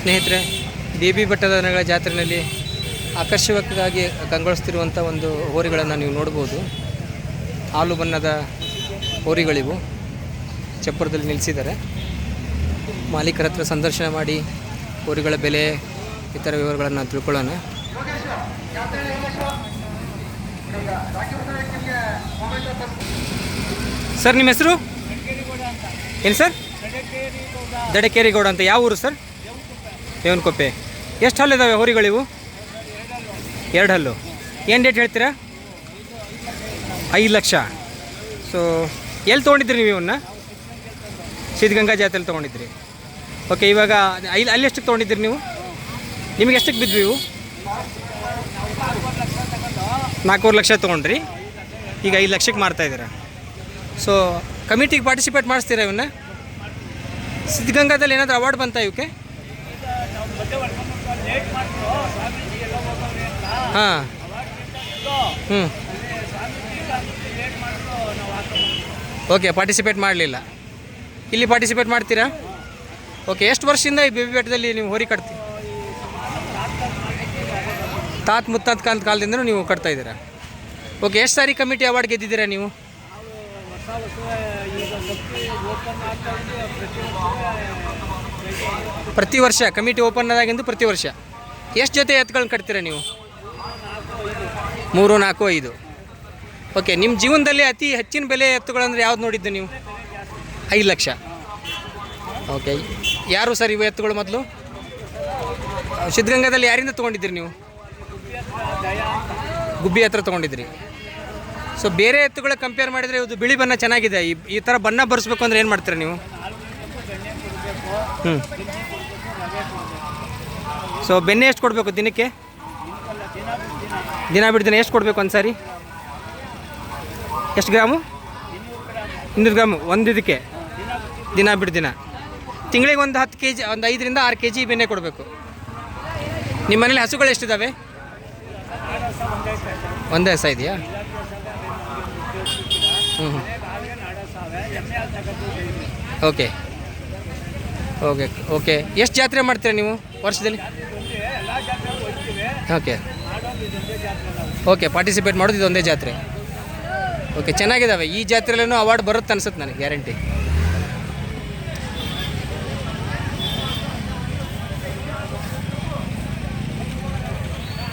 ಸ್ನೇಹಿತರೆ ದೇವಿ ಬೆಟ್ಟದ ದನಗಳ ಜಾತ್ರೆಯಲ್ಲಿ ಆಕರ್ಷಕವಾಗಿ ಕಂಗೊಳಿಸ್ತಿರುವಂಥ ಒಂದು ಹೋರಿಗಳನ್ನು ನೀವು ನೋಡ್ಬೋದು. ಹಾಲು ಬಣ್ಣದ ಹೋರಿಗಳಿವು. ಚಪ್ಪರದಲ್ಲಿ ನಿಲ್ಲಿಸಿದ್ದಾರೆ. ಮಾಲೀಕರ ಹತ್ರ ಸಂದರ್ಶನ ಮಾಡಿ ಹೋರಿಗಳ ಬೆಲೆ ಇತರ ವಿವರಗಳನ್ನು ತಿಳ್ಕೊಳ್ಳೋಣ. ಸರ್ ನಿಮ್ಮ ಹೆಸರು? ಏನು ಸರ್? ದಡಕೇರಿಗೌಡ ಅಂತ. ಯಾವ ಊರು ಸರ್? ದೇವನಕೊಪ್ಪೆ ಎಷ್ಟು ಹಲ್ಲು ಇದ್ದಾವೆ ಹೋರಿಗಳಿವು? ಎರಡು ಹಲ್ಲು. ಏನು ಡೇಟ್ ಹೇಳ್ತೀರಾ? ಐದು ಲಕ್ಷ. ಸೊ ಎಲ್ಲಿ ತೊಗೊಂಡಿದ್ರಿ ನೀವು ಇವನ್ನ? ಸಿದ್ಧಗಂಗಾ ಜಾತ್ರೆಯಲ್ಲಿ ತೊಗೊಂಡಿದ್ರಿ. ಓಕೆ ಇವಾಗ ಐದು, ಅಲ್ಲಿ ಎಷ್ಟಕ್ಕೆ ತೊಗೊಂಡಿದ್ರಿ ನೀವು? ನಿಮಗೆ ಎಷ್ಟಕ್ಕೆ ಬಿದ್ವಿ ಇವು? ನಾಲ್ಕೂವರೆ ಲಕ್ಷ ತೊಗೊಂಡ್ರಿ. ಈಗ ಐದು ಲಕ್ಷಕ್ಕೆ ಮಾರ್ತಾ ಇದ್ದೀರ. ಸೊ ಕಮಿಟಿಗೆ ಪಾರ್ಟಿಸಿಪೇಟ್ ಮಾಡಿಸ್ತೀರಾ ಇವನ್ನ? ಸಿದ್ಧಗಂಗಾದಲ್ಲಿ ಏನಾದರೂ ಅವಾರ್ಡ್ ಬಂತಾ ಇವಕ್ಕೆ? ಹಾಂ. ಹ್ಞೂ ಓಕೆ ಪಾರ್ಟಿಸಿಪೇಟ್ ಮಾಡಲಿಲ್ಲ. ಇಲ್ಲಿ ಪಾರ್ಟಿಸಿಪೇಟ್ ಮಾಡ್ತೀರಾ? ಓಕೆ, ಎಷ್ಟು ವರ್ಷದಿಂದ ಈ ಬೇಬಿ ಬೆಟ್ಟದಲ್ಲಿ ನೀವು ಹೋರಿ ಕಟ್ತೀವಿ ತಾತ್ ಮುತ್ತಾತ್ ಕಾಲದ ಕಾಲದಿಂದನೂ ನೀವು ಕಟ್ತಾ ಇದ್ದೀರಾ? ಓಕೆ, ಎಷ್ಟು ಸಾರಿ ಕಮಿಟಿ ಅವಾರ್ಡ್ ಗೆದ್ದಿದ್ದೀರಾ ನೀವು? ಪ್ರತಿ ವರ್ಷ, ಕಮಿಟಿ ಓಪನ್ ಆದಾಗಿಂದು ಪ್ರತಿ ವರ್ಷ. ಎಷ್ಟು ಜೊತೆ ಎತ್ತುಗಳನ್ನ ಕಟ್ತೀರಾ ನೀವು? ಮೂರು, ನಾಲ್ಕು, ಐದು. ಓಕೆ ನಿಮ್ಮ ಜೀವನದಲ್ಲಿ ಅತಿ ಹೆಚ್ಚಿನ ಬೆಲೆ ಎತ್ತುಗಳಂದ್ರೆ ಯಾವ್ದು ನೋಡಿದ್ದು ನೀವು? ಐದು ಲಕ್ಷ. ಓಕೆ ಯಾರು ಸರ್ ಇವು ಎತ್ತುಗಳು ಮೊದಲು? ಸಿದ್ಧಗಂಗಾದಲ್ಲಿ ಯಾರಿಂದ ತೊಗೊಂಡಿದ್ದೀರಿ ನೀವು? ಗುಬ್ಬಿ ಹತ್ರ ತೊಗೊಂಡಿದ್ರಿ ಸೊ ಬೇರೆ ಎತ್ತುಗಳ ಕಂಪೇರ್ ಮಾಡಿದರೆ ಇದು ಬಿಳಿ ಬಣ್ಣ ಚೆನ್ನಾಗಿದೆ. ಈ ಈ ಥರ ಬಣ್ಣ ಬರ್ಸ್ಬೇಕು ಅಂದ್ರೆ ಏನು ಮಾಡ್ತೀರಾ ನೀವು? ಹ್ಞೂ ಸೊ ಬೆಣ್ಣೆ ಎಷ್ಟು ಕೊಡಬೇಕು ದಿನಕ್ಕೆ? ದಿನ ಬಿಟ್ಟು ಎಷ್ಟು ಕೊಡಬೇಕು ಒಂದು ಸಾರಿ ಎಷ್ಟು ಗ್ರಾಮು? ಇನ್ನೂರು ಗ್ರಾಮು, ಒಂದು ಇದಕ್ಕೆ? ದಿನ ಬಿಟ್ಟು ದಿನ ತಿಂಗಳಿಗೆ ಒಂದು ಹತ್ತು ಕೆ ಜಿ ಒಂದು ಐದರಿಂದ ಆರು ಕೆ ಜಿ ಬೆಣ್ಣೆ ಕೊಡಬೇಕು. ನಿಮ್ಮ ಮನೇಲಿ ಹಸುಗಳು ಎಷ್ಟಿದ್ದಾವೆ ಒಂದೇ ಹಸ ಇದೆಯಾ? ಹ್ಞೂ ಹ್ಞೂ ಓಕೆ ಓಕೆ ಓಕೆ ಎಷ್ಟು ಜಾತ್ರೆ ಮಾಡ್ತೀರಾ ನೀವು ವರ್ಷದಲ್ಲಿ? ಓಕೆ ಓಕೆ ಪಾರ್ಟಿಸಿಪೇಟ್ ಮಾಡೋದು ಇದೊಂದೇ ಜಾತ್ರೆ. ಓಕೆ ಚೆನ್ನಾಗಿದ್ದಾವೆ ಈ ಜಾತ್ರೆಯಲ್ಲೂ ಅವಾರ್ಡ್ ಬರುತ್ತೆ ಅನ್ಸುತ್ತೆ ನನಗೆ ಗ್ಯಾರಂಟಿ